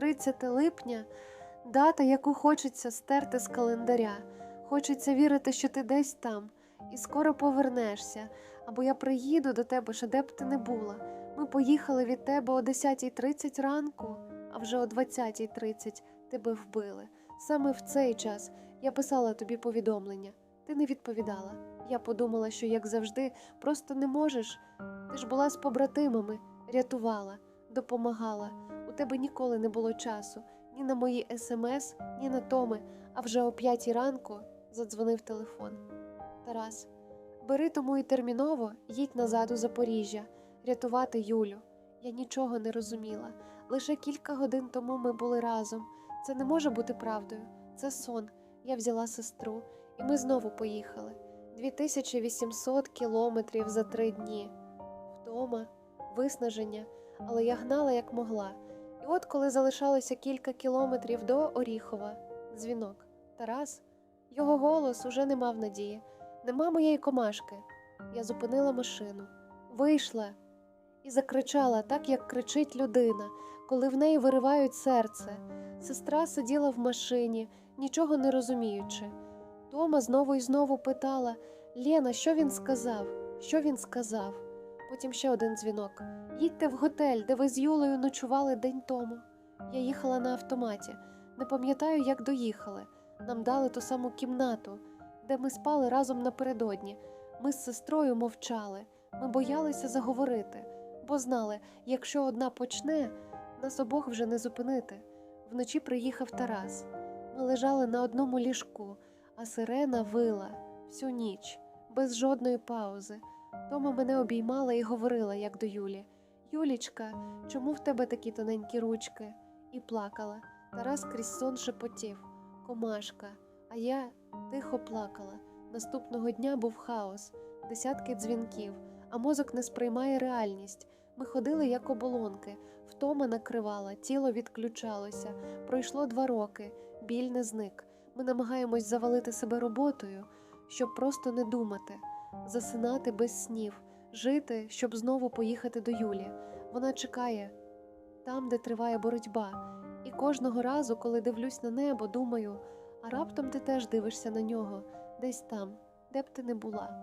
30 липня дата, яку хочеться стерти з календаря. Хочеться вірити, що ти десь там і скоро повернешся, або я приїду до тебе, що де б ти не була. Ми поїхали від тебе о 10.30 ранку, а вже о 20.30 тебе вбили. Саме в цей час я писала тобі повідомлення. Ти не відповідала. Я подумала, що, як завжди, просто не можеш. Ти ж була з побратимами, рятувала, допомагала. У тебе ніколи не було часу ні на мої смс, ні на Томи, а вже о п'ятій ранку задзвонив телефон. Тарас, бери тому і терміново їдь назад у Запоріжжя, рятувати Юлю. Я нічого не розуміла. Лише кілька годин тому ми були разом. Це не може бути правдою. Це сон. Я взяла сестру, і ми знову поїхали. 2800 кілометрів за три дні. Втома, виснаження, але я гнала як могла. І от коли залишалося кілька кілометрів до Оріхова, дзвінок. Тарас, його голос уже не мав надії. Нема моєї комашки. Я зупинила машину, вийшла і закричала так, як кричить людина, коли в неї виривають серце. Сестра сиділа в машині, нічого не розуміючи. Тома знову і знову питала Лєна, що він сказав? Що він сказав? Потім ще один дзвінок. Їдьте в готель, де ви з Юлею ночували день тому. Я їхала на автоматі. Не пам'ятаю, як доїхали. Нам дали ту саму кімнату, де ми спали разом напередодні. Ми з сестрою мовчали. Ми боялися заговорити, бо знали, якщо одна почне, нас обох вже не зупинити. Вночі приїхав Тарас. Ми лежали на одному ліжку, а сирена вила всю ніч, без жодної паузи. Тома мене обіймала і говорила, як до Юлі. Юлічка, чому в тебе такі тоненькі ручки? І плакала. Тарас крізь сон шепотів Комашка. А я тихо плакала. Наступного дня був хаос, десятки дзвінків, а мозок не сприймає реальність. Ми ходили як оболонки, втома накривала, тіло відключалося. Пройшло два роки, біль не зник. Ми намагаємось завалити себе роботою, щоб просто не думати, засинати без снів, жити, щоб знову поїхати до Юлі. Вона чекає там, де триває боротьба. І кожного разу, коли дивлюсь на небо, думаю, а раптом ти теж дивишся на нього, десь там, де б ти не була.